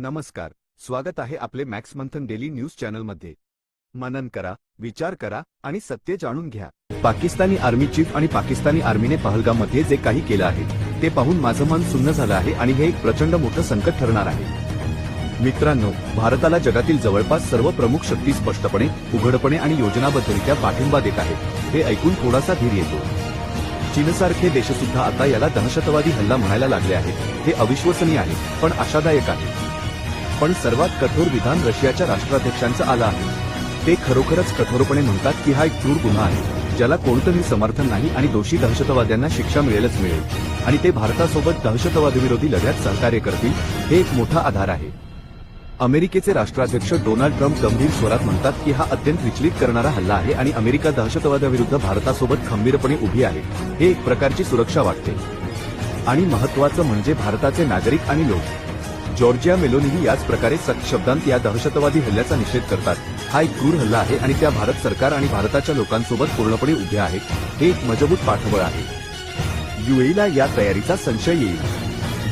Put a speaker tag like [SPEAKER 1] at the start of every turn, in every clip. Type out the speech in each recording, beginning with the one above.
[SPEAKER 1] नमस्कार स्वागत आहे आपले मॅक्स मंथन डेली न्यूज चॅनलमध्ये. मनन करा विचार करा आणि सत्य जाणून घ्या. पाकिस्तानी आर्मी चीफ आणि पाकिस्तानी आर्मीने पहलगाममध्ये जे काही केलं आहे ते पाहून माझं मन सुन्न झालं आहे आणि हे एक प्रचंड मोठं संकट ठरणार आहे. मित्रांनो भारताला जगातील जवळपास सर्व प्रमुख शक्ती स्पष्टपणे उघडपणे आणि योजनाबद्धरित्या पाठिंबा देत आहेत हे ऐकून थोडासा धीर येतो. चीनसारखे देशसुद्धा आता याला दहशतवादी हल्ला म्हणायला लागले आहेत हे अविश्वसनीय आहे पण आशादायक आहे. पण सर्वात कठोर विधान रशियाच्या राष्ट्राध्यक्षांचं आलं आहे. ते खरोखरच कठोरपणे म्हणतात की हा एक क्रूर गुन्हा आहे ज्याला कोणतंही समर्थन नाही आणि दोषी दहशतवाद्यांना शिक्षा मिळेलच मिळेल. आणि ते भारतासोबत दहशतवादविरोधी लढ्यात सहकार्य करतील हे एक मोठा आधार आहे. अमेरिकेचे राष्ट्राध्यक्ष डोनाल्ड ट्रम्प गंभीर स्वरात म्हणतात की हा अत्यंत विचलित करणारा हल्ला आहे आणि अमेरिका दहशतवादाविरुद्ध भारतासोबत खंबीरपणे उभी आहे हे एक प्रकारची सुरक्षा वाटते. आणि महत्वाचं म्हणजे भारताचे नागरिक आणि लोक. जॉर्जिया मेलोनीही याच प्रकारे सक्त शब्दांत या दहशतवादी हल्ल्याचा निषेध करतात. हा एक क्रूर हल्ला आहे आणि त्या भारत सरकार आणि भारताच्या लोकांसोबत पूर्णपणे उभे आहेत. हे एक मजबूत पाठबळ आहे. युएईला या तयारीचा संशय येईल.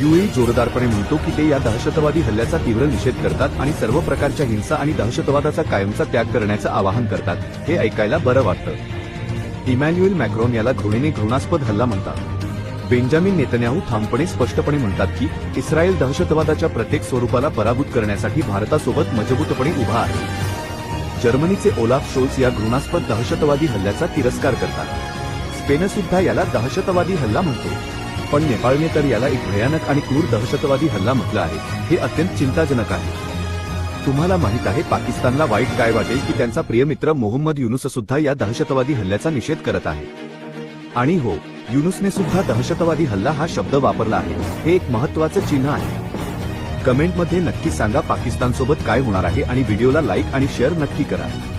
[SPEAKER 1] युएई जोरदारपणे म्हणतो की ते या दहशतवादी हल्ल्याचा तीव्र निषेध करतात आणि सर्व प्रकारच्या हिंसा आणि दहशतवादाचा कायमचा त्याग करण्याचं आवाहन करतात. हे ऐकायला बरं वाटतं. इमॅन्युएल मॅक्रोन याला घृणीने घृणास्पद हल्ला म्हणतात. बेंजामिन नेतन्याहू ठामपणे स्पष्टपणे म्हणतात की इस्रायल दहशतवादाच्या प्रत्येक स्वरूपाला पराभूत करण्यासाठी भारतासोबत मजबूतपणे उभा आहे. जर्मनीचे ओलाफ शोल्स या घृणास्पद दहशतवादी हल्ल्याचा तिरस्कार करतात. स्पेन सुद्धा याला दहशतवादी हल्ला म्हणतो. पण नेपाळने तर याला एक भयानक आणि क्रूर दहशतवादी हल्ला म्हटलं आहे. हे अत्यंत चिंताजनक आहे. तुम्हाला माहीत आहे पाकिस्तानला वाईट काय वाटेल की त्यांचा प्रिय मित्र मोहम्मद युनुस सुद्धा या दहशतवादी हल्ल्याचा निषेध करत आहे. आणि हो युनुसने सुद्धा दहशतवादी हल्ला हा शब्द वापरला आहे. हे एक महत्वाचं चिन्ह आहे. कमेंटमध्ये नक्की सांगा पाकिस्तानसोबत काय होणार आहे आणि व्हिडिओला लाईक आणि शेअर नक्की करा.